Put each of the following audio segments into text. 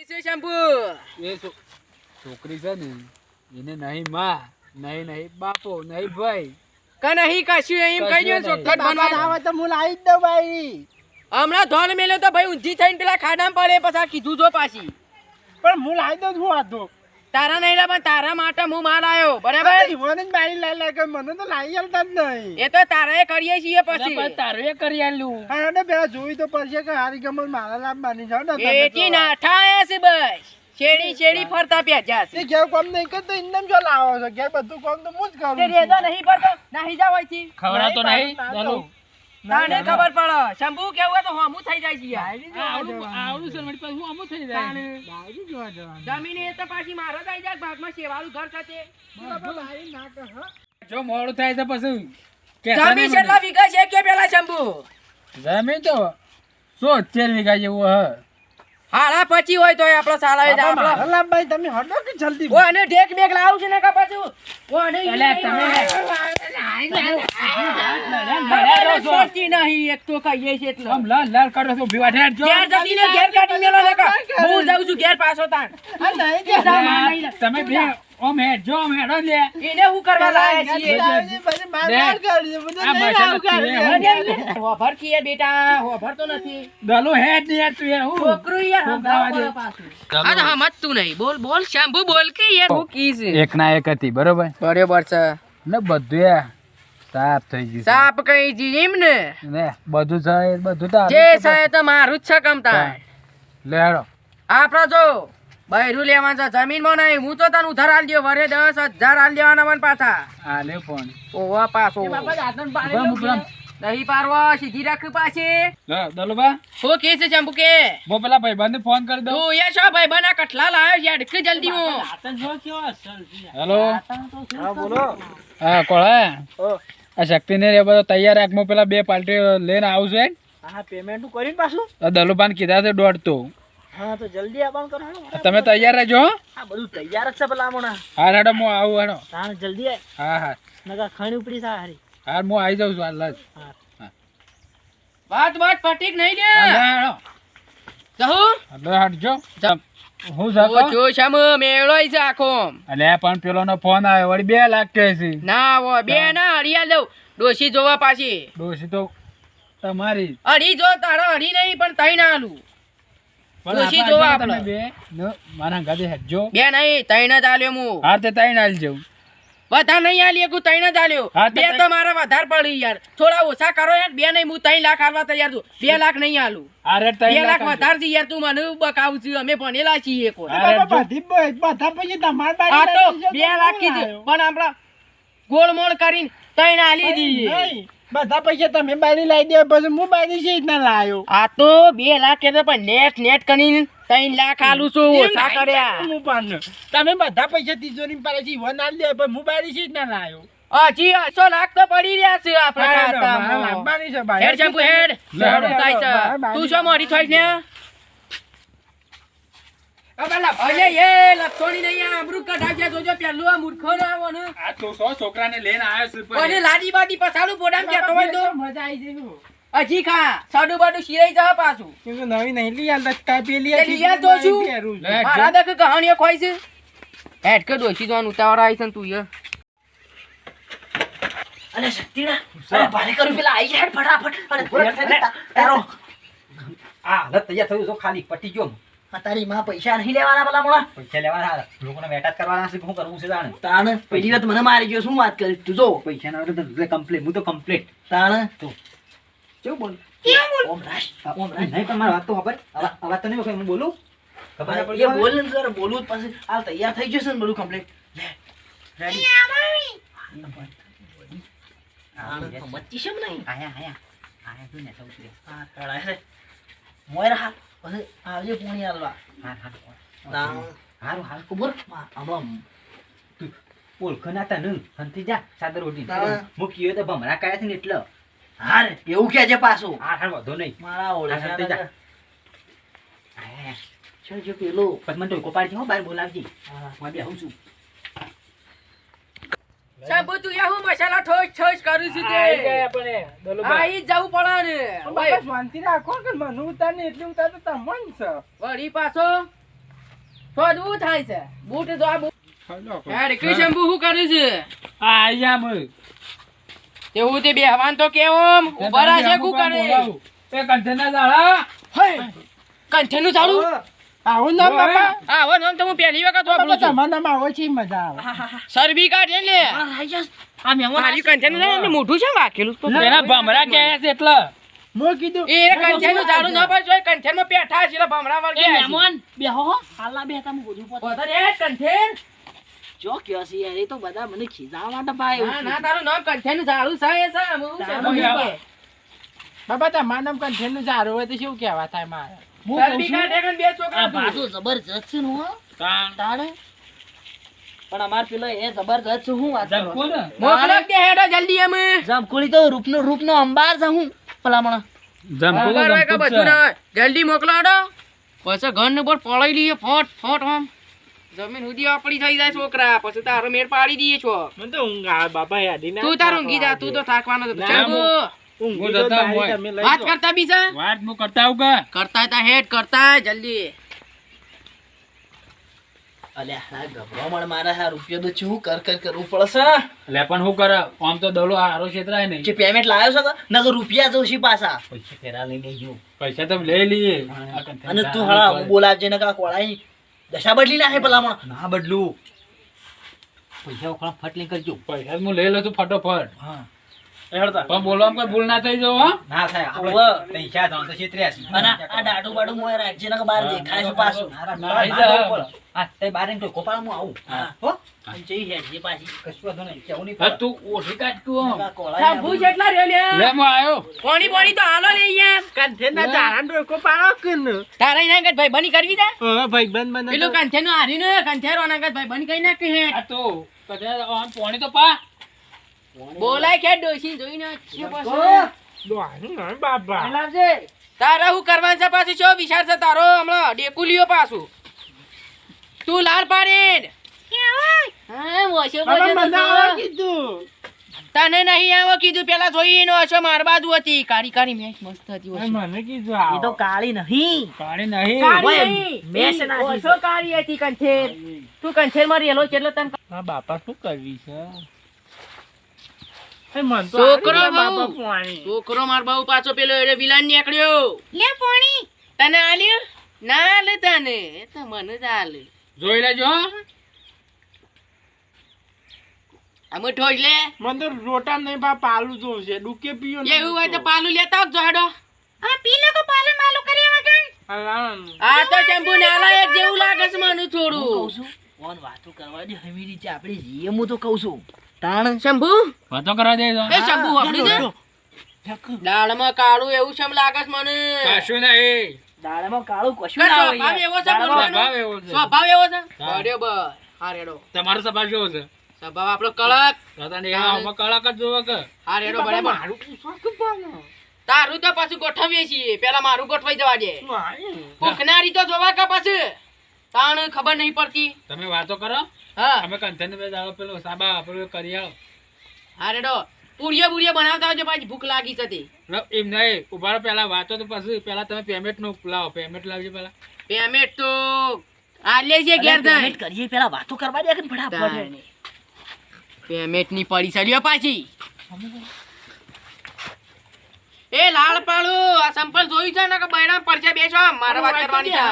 છે શંભુ? એ છોકરી છે ને એને નહીં માં નહીં નહીં બાપો નહીં ભાઈ. કે નહીં કશું એમ કહી દો ચોખ્ખટ બનવા આવે તો હું લાવી જ દઉં બાઈ હમણાં ધોન મેલે તો ભાઈ ઊંધી થઈને પેલા ખાડામાં પડે પછી કીધું જો પાછી. પણ હું લાવી દઉં છું આ તારા નહીં પણ તારા માટે હું માલ આવ્યો બરાબર? ઈવોને જ બાઈ લાવી લાગે મને તો લાવી આલતા જ નહીં. એ તો તારે કરીએ છીએ પછી. તારે કરી આલ્યું. હા એને પેલા જોઈ તો પડશે કે હારી ગમત મારા લાભ માની જાવ ને એટી. ના ઠાયા છે બસ શેડી શેડી ફરતા પ્યાજા છે તે ઘેર કોમ નહીં કરતો ઇન્દમ જો લાવો છો ઘેર બધું કોમ તો હું જ કરું તે. રેદો નહીં પડતો નહીં જાવ અહીંથી ખવડા તો નહીં ચાલો. તાને ખબર પડે. શંભુ કેવું હોય તો હોમું થઈ જાય છે. યાર. આવડું થઈ જાય? જોવા જવાનું. જમીન એ તો પાછી મારો થઈ જાય ભાગમાં સેવાળું ઘર હો. જો મોડું થાય તો પછી જમીન કેટલા વીઘા છે કે પેલા શંભુ? જમીન તો સો અત્યાર વીઘા જેવું હ. હાલા પછી હોય તો આપણો આપણો. મારા તમે હટો કે જલ્દી? ઓ અને ઢેક બેગ લાવું છે ને કા પાછું? ઓ અને તમે- નહીં એક તો કહીએ છે એટલે. આમ લાલ લાલ કરો છો ઊભી વાટે હટજો. ઘેર જતી ને ઘેર કાઢી મેલો ને હું જાઉં છું ઘેર પાછો તાણ. આ નહીં કે જા, માર નહીં લે. તમે બે ઓમ ઓમ હેડો લે. એને હું કરવા લાયા છીએ? આ હોભર કીએ બેટા? હોભર તો નથી. દલો હેડ ને તું હું? છોકરું યાર છોકરાવા દે. આ તો સમજતું નહીં. બોલ બોલ શંભુ બોલ કે યાર હું એક ના એક હતી બરોબર? બરોબર છે. ને બધું સાફ થઈ ગયું સાફ કઈ જી એમ ને ને બધું છે બધું તો જે છે તો મારું જ છે કમતા લે હેડો. આપડે જો બૈરું લેવા છે જમીનમાં નહીં હું તો તને ઉધાર આલ દયો વરે દસ હજાર આલ દેવાના મને પાછા. આ લે ફોન. ઓવા પાછો. લઉં પારવા સીધી રાખ પાછી. લે દલુબા. હું કે છે ચંપુ કે બો પેલા ભાઈબંધને ફોન કરી દઉં. તું યા છો? ભાઈ આ કઠલા લાયો યાર કે જલ્દી હું. હેલો. હા બોલો. હા કોળા ઓ, આ શક્તિને રે બધો તૈયાર રાખ. મો પેલા બે પાર્ટી લઈને આવજો છું હા પેમેન્ટ કરીને પાછું? દલુબાન કીધા છે દોઢ તો. હા તો જલ્દી આવવાનું કરો તમે તૈયાર રહેજો હા. બધું તૈયાર જ છે પેલા હમણાં હા હેડો હું આવું હેડો. હા જલ્દી આય. હા હા. નકર ખાણી ઉપડી થાય હારી. હા હું આવી જાઉં છું હાલ જ વાત વાત ફટીક નહીં લે હા, લે હેડો જહુ. લે હટજો હું જાતો? જો શમ મેળો છે આખો. અલ્યા પણ પેલો ફોન આવ્યો વળી બે લાખ છે. ના વો બે ના દઉં. ડોશી જોવા પાછી. ડોશી તો તમારી અઢી જો તારા અઢી નહીં પણ તઈ ના આલું ડોશી જોવા આપણે. બે મારા ગાડી હેડજો. બે નહીં તઈ જ ચાલ્યો હું. હા તે તાઈ નાલ જવું વધારે નહીં આલી એકું તઈ જ આલ્યો. તો બે તો મારા વધારે પડી યાર. થોડા ઓછા કરો યાર. બે નહીં હું ત્રણ લાખ આલવા તૈયાર છું. બે લાખ નહીં આલું. આ બે લાખ વધારે છે યાર. તું મને બકાવું છું. અમે ભણેલા છીએ બધી બ- બધા પછી તમાર આ તો બાજુ બે લાખ કીધું પણ આપણા ગોળમોળ કરીને તૈણ આલી બધા પૈસા તમે બારી લાવી દે પછી હું બારી છે રીતના લાયો? આ તો બે લાખ કે પણ નેટ નેટ કરીને ત્રણ લાખ આલુ છું ઓછા કર્યા. તમે બધા પૈસા તિજોરી પડે છે વન આલી દે પણ હું બારી છે ના લાયો. હજી સો લાખ તો પડી રહ્યા છે આપણા લાંબાની છે ભાઈ. હેડ શંભુ હેડ. તું શું મોડી થઈ ને? મૂર્ખો ના લઈને આવ્યો લાડી બાડી પછાડું પોડામ જતો હોય તો. મજા આવી જઈ? હજી ખા સાડુ બાડુ શિરાઈ જા પાછું. કે નવી નહીં લઈ આલતા કા હતી, લઈ આલ તો છું. મારા દક કહાણીઓ ખોઈ છે? હેડ કે ડોસી જોવાનું ઉતાવળ આવી છે તું યે. અરે શક્તિના અરે ભારે કરું પેલા આઈ હેડ ફટાફટ. અરે તારો. આ હાલત તૈયાર થયું છો ખાલી પટી ગયો તારી માં પૈસા નહીં લેવાના પેલા મોણા. પૈસા લેવાના લોકોને વેટા જ કરવાના છે શું કરવું છે તાણે. તાણ પહેલી વાત મને મારી ગયો શું વાત કરી તું? જો. પૈસા ના તો કમ્પ્લીટ હું તો કમ્પ્લીટ તાણ. તું. કેવું બોલ? ઓમ રાશ ઓમ રાશ નહીં પણ મારી વાત તો ખબર અવા- અવાજ તો નહીં હું બોલું? ખબર પડી બોલ ને સર બોલવું જ પછી. આ તૈયાર થઈ જશે ને બધું કમ્પ્લીટ રેડી મચ્છી છે નહીં આયા આયા. આયા તું ને સૌથી હા તળાય છે. મોય રહા પછી આવજે પોણી આલવા હા હા હારું હારું ખબર હમણાં ઓળખો ના તને હંતી જા સાદર હા. મૂકી તો ભમરા કાયા છે ને એટલે. હા એવું કે છે પાછું? હા હા વધો નહીં. મારા હા, ઓળે હા, તે જા. આયા જો પેલો? પદમન મને ટોકો પાડજે હો બાર બોલાવજી. હા હું. બે છું. શંભુ તું યા મસાલા ઠોસ ઠોસ કરું છું તે. આપણે દલુબા. આઈ જ જવું પડે ને. બાપા શાંતિ રાખો કે મને ઉતાર ને એટલી ઉતાર તો તમને છે. વળી પાછો થોડું થાય છે? બૂટ જો આ બૂટ. કરું કઈ કર્યું છે? આ આયા મે તેવું તે બેહવાન તો કેમ? ઊભા છે કુ કરે એ કંઠેના દાડા. કંઠનું ચાલુ? આવો નામ બાપા? આવો નામ તો હું પહેલી વખત વાપરું છું. તમારા નામ આવો છે મજા આવે. સરબી કાઢે લે આ મહેમાન મારી કંઠેનું ને મોઢું છે વાકેલું? તો એના ભમરા કહે છે એટલે. મેં કીધું એ કંઠનું ચાલુ ન પર જોઈ કંઠનમાં પેઠા છે એટલે ભમરા વળગે છે. બેહો હાલા બેતા હું ગોધું પોતા રે કંઠેન. જો કયો છે યાર, એ તો બધા મને ખીજાવા માટે ભાઈ ના ના તારું નામ કંઠેનું ચાલુ છે એ છે હું છે બાબા તા માનમ કંઠેનું સારું હોય તો શું કહેવા થાય મારે? હું કહું છું, બે છોકરા તું. જબરજસ્ત છે ને હો. તાણ. તાણે. પણ અમાર પેલો એ જબરજસ્ત છે, હું વાત કરું? મોકલો કે હેડો જલ્દી અમે. જમકુડી તો રૂપનો રૂપનો અંબાર છે હું ભલામણ. જમકો ખબર હોય કે બધું જલ્દી મોકલો હેડો. પછી ઘર ને બોર પડાઈ લઈએ ફોટ ફોટ આમ. જમીન સુધી આપડી થઈ જાય છોકરા પછી તારો મેળ પાડી દઈએ છો. મને તો ઊંઘ બાપા યાદી ના તું તારું ઊંઘી જા તું તો થાકવાનો હતો. ચાલ. ઊંઘી હું તો જતા હોય. વાત કરતા બીજા? વાત હું કરતા આવું કે કરતા હતા હેડ કરતા જલ્દી. અલ્યા હા ગભરામણ મારા હા રૂપિયો તો શું કર કર કરવું પડશે? લે પણ હું કરે આમ તો દડો હારો છેતરાય નહીં. પેમેન્ટ લાવ્યો છે કે રૂપિયા જવું પાછા. પૈસા ફેરા લઈને પૈસા તો લઈ લઈએ. અને તું હળા બોલાવજે ને કા કોળાઈ દશા બદલી નાખે ભલામણ. ના બદલું. પૈસા ઉખણા ફટ લઈને કરજો પૈસા હું લઈ લઉં છું ફટોફટ. હા. પણ બોલવામાં કોઈ ભૂલ ના થઈ જાવ ના થાય આપણે પૈસા તો તો છેતર્યા છે. અને આ દાડુ બાડુ મોય રાખજે ને બહાર દેખાય છે પાછું. ના, ના, ના, ના, જા. ના, બોલો. હા, તે બારે તો ગોપાળ હું આવું. હો. અને જઈ હેડજે પાછી. કશું વાંધો નહીં કેવું નહીં તું ઓછી કાઢ તું આમ. નકા કોળાઈ શંભુ જેટલા રહ્યો લે લે હું આવ્યો પાણી પાણી તો હાલો ને અહીંયા. ડોકો પાડો તારા ભાઈ બની કરવી તા? હવે ભાઈબંધ મને પેલું તો- કંઠેનું હાર્યું ને કંઠેરો આના આગળ ભાઈ બની કઈ આ તો પોણી તો પા. બોલાય કે ડોશી જોઈને છે પાછો દોહાનું ના બાપા લાવજે. તારા હું કરવાનું છે પાછું? શું વિચાર છે તારો? હમણાં ડેકુલીઓ પાછું. તું લાલ પાડીન. તને નહીં આવો કીધું. પેલા જોઈ નો હશો માર બાજુ હતી. કાળી કાળી મેચ મસ્ત હતી મને કીધું એ તો કાળી નહીં. કાળી નહીં. કાળી ઓય, મેચ ના ઓછો કાળી હતી કંઠેર. તું કંઠેરમાં રેલો છે એટલે તને બાપા શું કરવી છે? છોકરો બહુ. છોકરો માર બહુ પાછો પેલો એડે વિલાન નીકળ્યો. લે પાણી. તને આલ્યો? ના આલે તને. તો મને જ આલે. જોઈ લેજો. અમે ઠોજ લે. મને તો રોટા નહીં બા પાલું જોવું છે. પીયો એવું હોય તો તો. પાલું લેતા આવજો હેડો. આ પી લો પાલન માલું કરી વગર આ તો જેવું લાગે છે મને કહું થોડું છું ઓન વાતો કરવા દે હમી રીતે આપણે જઈએ હું તો કહું છું. તાણ શંભુ? વાતો કરવા દે એ શંભુ વાપરી છે દાળમાં કાળું એવું શેમ લાગે છે મને. કશું નહીં દાડામાં કાળું કશું ના હોય ભાવ એવો છે સ્વભાવ એવો છે. સ્વભાવ એવો છે? બરાબર. હા રેડો. તમારો સ્વભાવ કેવો છે? સ્વભાવ આપણો કડક. તો તને આમાં કળા જ જોવો કે. હા રેડો બરાબર. મારું પૂછવા કે પાડો? તારું તો પાછું ગોઠવીએ છીએ. પેલા મારું ગોઠવાઈ જવા દે. ભૂખનારી તો જોવા કા પછી? તાણ ખબર નહીં પડતી. તમે વાતો કરો. હા. અમે કંઠેને બે દાડો પેલો સાબા પેલું કરી આવ. હા રેડો પૂરીએ પૂરીએ બનાવતા હોય પાછી ભૂખ લાગી હતી એમ નહીં ઊભા પેલા પહેલા વાતો તો પછી પહેલા તમે પેમેન્ટનું લાવો પેમેન્ટ લાવજો પહેલા પેમેન્ટ તો આલે છે ઘેર પેમેન્ટ કરીએ પેલા વાતો કરવા દે કે ફટાફટ? પેમેન્ટની પડી સળ્યો પાછી. એ લાલ પાળો આ સંપલ જોયું છે ને કે બૈરા પરચે બેસો મારા વાત કરવાની છે.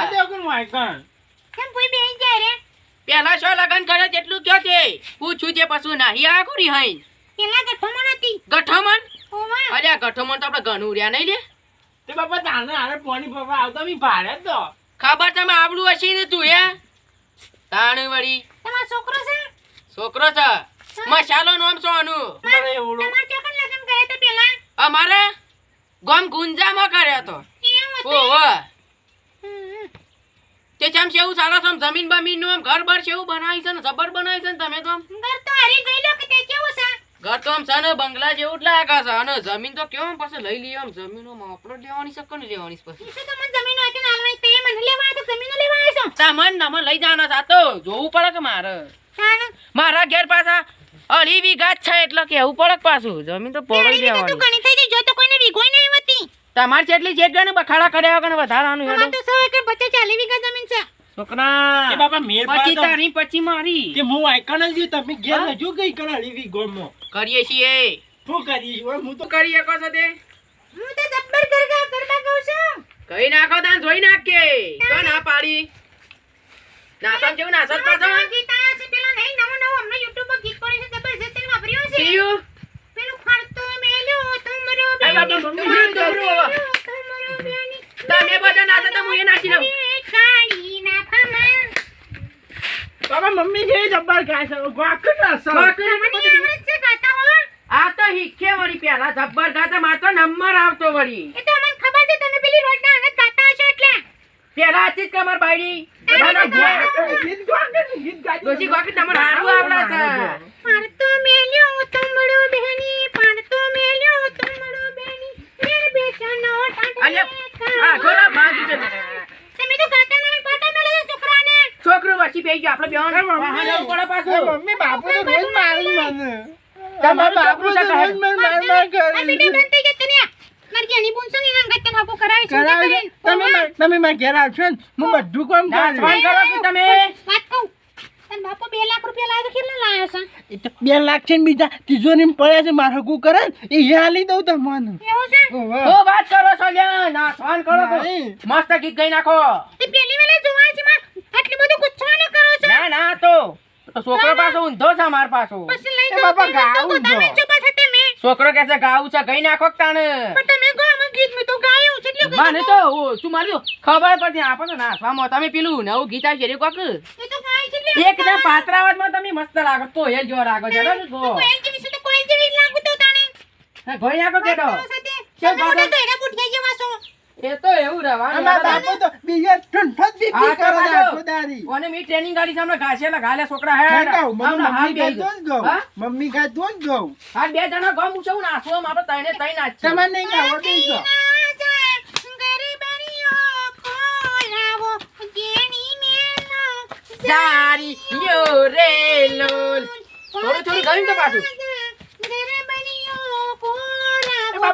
કેમ કોઈ બેહી જાય વાયકણ. પેલા શું લગન કરે તેટલું કયો તે પૂછું તે પશુ નાહી આ કોરી હઈ ગઠમણ અલ્યા ગઠમણ? તો આપણે ઘણું રહ્યા નહીં લે. તે બાપા તાને હારે પોણી બાપા આવતા મી ભાડે તો. ખબર તમે આવડું હશે ને તું હે? તાણ વળી. છોકરો છે? મસાલો નામ શું આનું? મને એવડો. અમારે ગોમ ગુંજામાં કર્યો તો. ઓહો. તે ચમ છે એવું સારા સમ જમીન બમીનનું આમ ઘર બર છે એવું બનાવી છે ને જબર બનાવી છે ને તમે તો આમ. ઘર તો આમ છે ને બંગલા જેવું જ લાગે છે. અને જમીન તો કેવું પાસે પછી લઈ લઈએ આમ જમીન આપણે જ લેવાની છે કોને લેવાની છે પછી? સામાન તમે લઈ જવાના છે તો જોવું પડે કે મારે? મારા ઘેર પાછા અઢી વીઘા જ છે એટલે કેવું પડે પાછું? જમીન તો પડી દેવાની તમારે જેટલી જગ્યા ને બખાડા કર્યા વગર વધારાનું હેડો. છોકરા! એ બાપા મેર પછી તારી પછી મારી. કે હું આઈકણ જ તમે ઘેર હજુ ગઈ કણ હળીવી ગોમમાં કરીએ છીએ. શું કરીશ હવે હું તો કરી શકો છો તે? હું તો જબ્બર ગરગા ગરબા ગાઉં છું. કઈ નાખો તાન જોઈ નાખ કે તો ના. પાડી. નાસમ જેવું નાસત પાછો. આ છે. પેલો નહીં નવો નવો. હમણાં YouTube પર ગીત પડ્યું છે. જબરજસ્ત વાપર્યું છે સીયું પેલું ફરતો મેલ્યો તુમરો બેની. તુમરો, તુમરો. તુમરો બેની. તમે બધા નાતા તો હું એ નાખી લઉં બાપા મમ્મી છે જબ્બર ગાય છે ગોક ના સર મને આવડે છે ગાતા હો આ તો હિખે વળી પેલા જબ્બર ગાતા માર નંબર આવતો વળી. એ તો મને ખબર છે તમે પેલી રોડના આગળ ગાતા હશો એટલે. પેલા હતી જ કમર બાયડી. ગીત ગોક ગીત ગાય ડોશી ગોકી તમારે હારું આવડે છે ફરતો મેલ્યો તુમરો બેની ફરતો મેલ્યો તુમરો બેની મેર બેસનો અલ્યા, આ ખોરા બાજુ છે. તમે તો ગાતા નહીં પાટા મેલે છે છોકરાને છોકરું ગયો. આપણે બેવાનું વાહન પડે પાછું. મમ્મી બાપુ તો રોજ મારી મને. તમારું બાપુ તો રોજ મને માર માર આ બેટા બંધ થઈ જતો ને મારી જેની બુનસો ને અંગત તને હાકો કરાય છે તમે માર- તમે માર ઘેર આવશો ને હું બધું કામ. કરો કે તમે વાત કહું તને બાપો બે લાખ રૂપિયા લાવ્યો કેટલા લાવ્યો છે એ તો બે લાખ છે ને બીજા તિજોરી પડ્યા છે મારે હગું કરે એ હાલી દઉં તમને. એવું છે? ઓ વાત કરો છો લ્યા. કરો. મસ્ત ગીત ગઈ નાખો. તે પેલી વેલે જોવા છે માં આટલું બધું ગુસ્સો ન કરો છો ના ના તો તો છોકરો પાછો ઊંધો છે માર પાછો. પછી લઈ એ જાઓ બાપા ગાઉ તો ગાવું તમે જો. જો પાછા તમે છોકરો કે છે ગાઉ છે ગઈ નાખો તાણે? પણ તમે ગો આમાં ગીત મે તો ગાયું છે એટલે મને તો શું માર્યું ખબર પડતી આપણને નાચવામાં તમે પેલું નવું ગીત આવી છે કોક? એ તો ગાય છે એટલે એકદમ પાત્રા અવાજમાં તમે મસ્ત લાગો તો એ જો લાગો છે તો કોયલ જેવી છે તો કોયલ જેવી લાગુ તો તાણે. ગઈ નાખો તમે મોટા બાબા? તો એના બુઢિયા જેવા છો એ તો એવું રહેવાનું બાપુ તો બીજે ઠંઠ જ હા, કરે તો છે પાછો. આખો દાડી. અને મી ટ્રેનિંગ ગાડી સામે ઘાસેલા ગાલે છોકરા હે મમ્મી જ ગયો. હા? મમ્મી ખાય તો જ બે જણા ગમ ઉછવું નાચવું આમ આપણે તઈને તઈ નહીં ગાવો. ના મેલો જારી યો રે લોલ. થોડું થોડું ગયું તો પાછું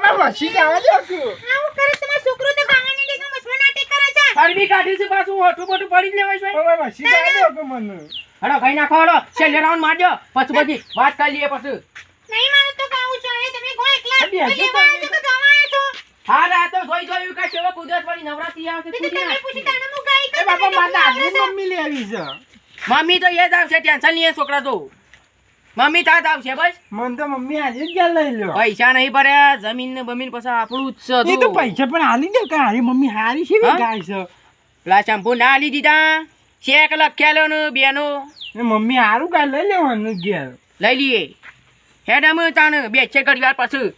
બાપા વસી જવા દો તું. આવું કરે તમારો છોકરો તો ગાવાને દેખો મસલો નાટક કરે છે ફરબી કાઢી છે પાછું હોઠું બોઠું પડી જ લેવાય છે. બાબા વસી જવા દો કે મને. હડો ભાઈ નાખો હડો. છેલ્લે રાઉન્ડ મારજો પછી બધી વાત કરી લઈએ પછી. નહીં મારું તો ગાવું છો. એ તમે ગો એકલા લેવા છો તો ગાવા છો. હા રા તો જોઈ જોયું કે કેવો કુદરત વાળી નવરાત્રી આવે છે તો તમે પૂછી તાને હું ગાઈ કે બાબા મારે મમ્મી લેવી છે. મમ્મી તો એ જ આવશે ટેન્શન લઈએ છોકરા તો. મમ્મી તાત આવશે બસ? મન તો મમ્મી આજે જ લઈ લ્યો. પૈસા નહીં ભર્યા જમીન ને બમીન પછી આપણું જ છે એ તો. પૈસા પણ હાલી દે કે હારી મમ્મી હારી છે? ગાય છે? પેલા શેમ્પુ ના લી દીધા શેક લખ્યાલો ને બેનો મમ્મી હારું ગાય લઈ લેવાનું ઘેર. લઈ લઈએ. હેડ અમે તાને બે છે ઘડી વાર પછી.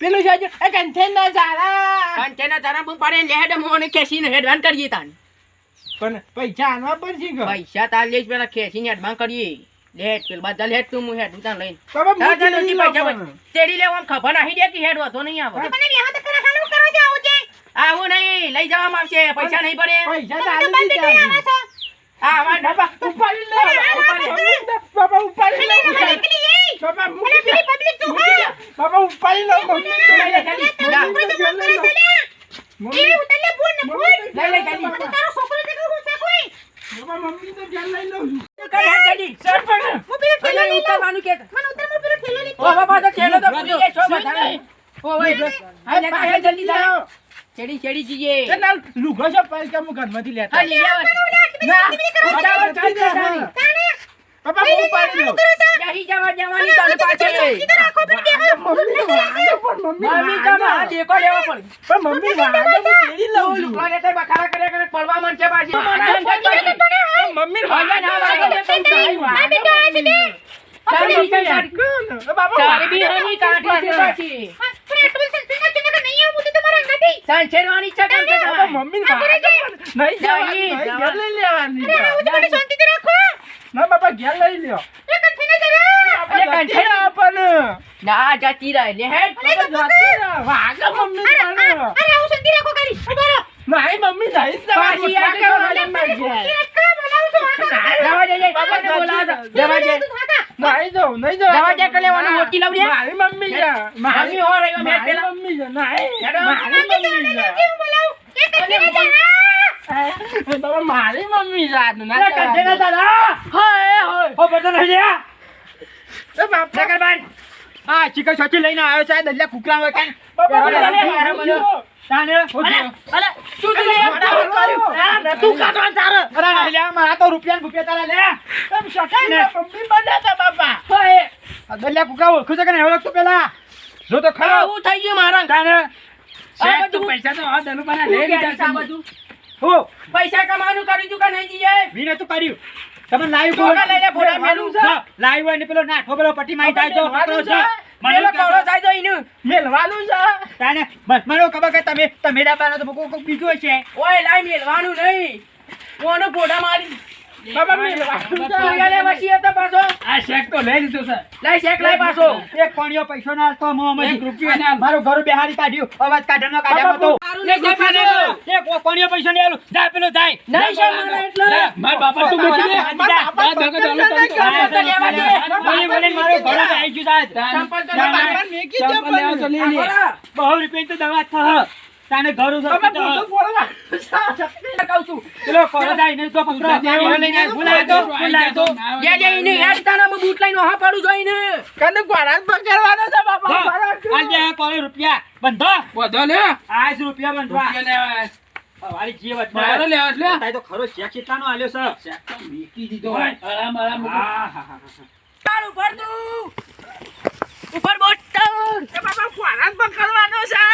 પેલું છે એ કંઠેન ના સારા કંટેનર તારા બૂમ પાડે લે હેડ મોને ખેંચીને હેડવાન કરીએ તાન પણ પૈસા આનવા પડશે પૈસા તાર લઈશ પેલા કેસીને હેડવાન કરીએ. લેટ પેલ બધા લેટ તું હું હેડ તાન લઈને. બાબા તાર નહીં પૈસા તેડી લેવા ખબર નાખી દે કે હેડ વાતો નહીં આવે મને બેહો તો કરા હાલું કરો છો આવું છે આવું નહીં લઈ જવામાં આવશે પૈસા નહીં પડે પૈસા તો બંધ દીધા આ અમાર બાબા ઉપાડી લે. બાપા ઉપાડી લે એ. બાપા મને પબ્લિક મૂકી દે. બાપા ઉપાડી લે તો લઈ લે જલ્દી. જા. મમ્મી તો ઘેર લઈ લો. મમ્મી એવી ઉતરલે ફૂલ ને ફૂલ લઈ લે જલ્દી. મને તારો છોકરો દેખો હું છે કોઈ બાપા મમ્મી તો ઘેર લઈ લઉં છું. કઈ હેડ જલ્દી. સર પણ હું પેલો થેલો પેલા લઈ લઉં ઉતારવાનું કે મને ઉતર હું પેલો થેલો લઈ ઓ બાપા તો ખેલો તો ભૂલી જાય છો બધા ઓ ભાઈ હા લે હેડ જલ્દી જા ચડી ચડી જઈએ એ ના લુગડો છે પૈસા હું ઘરમાંથી લેતા લઈ આવ. બાપા હું પાડી લઉં યહી જવા જવાની તને પાછળ. મમ્મી તો પણ. માં દેકો લેવો પડે. પણ મમ્મી વાગે હું તેડી લઉં છું. લુકડા લેતે કરે કરે પડવા મન છે પાછી પણ મમ્મી વાગે ના વાગે. તો પણ નહીં. તારી તારી તારી વાગે હની પણ કાઢી છે પડે. પાછી પણ આટલું સેલ્ફી ના ચૂકે નહીં આવું તો તમારા અંગાથી સંચેરવાની છે કેમ કે બાપા તમારે મમ્મી વાગે પણ નહીં જવાની, નહીં, નહીં, ઘેર લઈ લેવાની છે. હું તમારી શાંતિથી રાખો ના બાપા ઘેર લઈ લ્યો એ કંઠીને જરા બાપા અરે જતી રહે આપણને. ના જતી રહે લે હેડ બાપા જતી રહે. વાગે મમ્મી પણ. અરે આવું શાંતિ રાખો ખાલી ઉભા રહો નહીં મમ્મી નહીં જ પાછી જવાની. આ વાગે તો મમ્મી ઘેર. એક કામ બનાવું છું વાકા જવા દે જય બાપા બાબાને બોલાવો જતી તો. જવા દે નહીં જાઉં, નહીં જાઉં. દવા દે કે લેવાનું? મોટી લાવજે. મારી મમ્મી જા મમ્મી હો રહી મે પેલા મમ્મી જા નહીં. મારી મમ્મી જા કેમ બોલાવ? કે કંઠીને જા બાપા મારી મમ્મી જાત ના કંઠે ના તારા હાય હોય. હો બધો નહીં જા એ બાપા. જગરબાન હા ચિકન સાચી લઈને આવ્યો છે દલ્યા કુકરા હોય કાન બાપા મને. તાને અલે તું લ્યા મારા તો રૂપિયા રૂપિયા તારા. લે. એમ શકાય ને? મમ્મી બનાતા બાપા. દલ્યા કુકરા ઓળખું છે કે નહીં? ઓળખતું પેલા? જો તો ખરો. આવું થઈ ગયું મારા. તાને પૈસા તો આ દલુભાના તું લઈ લીધા બધું? હું. પૈસા કમાવાનું કર્યું તું કે નહીં જીએ વીને તું કર્યું. તમે લાઈવ લાઈવ હોય ને પેલો નાઠો પેલો પટ્ટી મારી થાય તો પકડો છે. પેલો કવડો થાય તો એનું મેલવાનું છે. તાને મને ખબર કે તમે તમે ડાબાનો તો બીજું છે. ઓય લાઈ મેલવાનું નહીં. કોનો ફોટા મારી બાપા મેલવાનું તું છે યાલે વસી હતો પાછો આ શેક તો લઈ લીધો છે લાઈ શેક લાઈ પાછો એક કોણીઓ પૈસો ના આલતો મો અમે એક રૂપિયો ના આલ. મારું ઘર બેહાડી કાઢ્યું અવાજ કાઢવાનો કાઢ્યો કોણીઓ પૈસો નહીં આલું જા પેલો જાય નહીં છે મારા એટલે મારા બાપા તું મૂકી દે જા. આ દગો તો લેવા દે. બોલી બોલી મારું ઘર આવી ગયું સાહેબ ચંપલ તો જા, લેવા દે. મેકી લેવા તો લઈ લે બહુ રૂપિયા તો દવા તાને ઘર ઉધર હા પાડું જોઈને. કને ગોરાત પકડવાનો છે બાપા? આજે રૂપિયા આજ રૂપિયા બંધો રૂપિયા ને વાળી તો ખરો ચેક કેટલાનો આલ્યો સર ઉપર તું. ઉપર બોટ એ બાપા કોરાત પકડવાનો છે.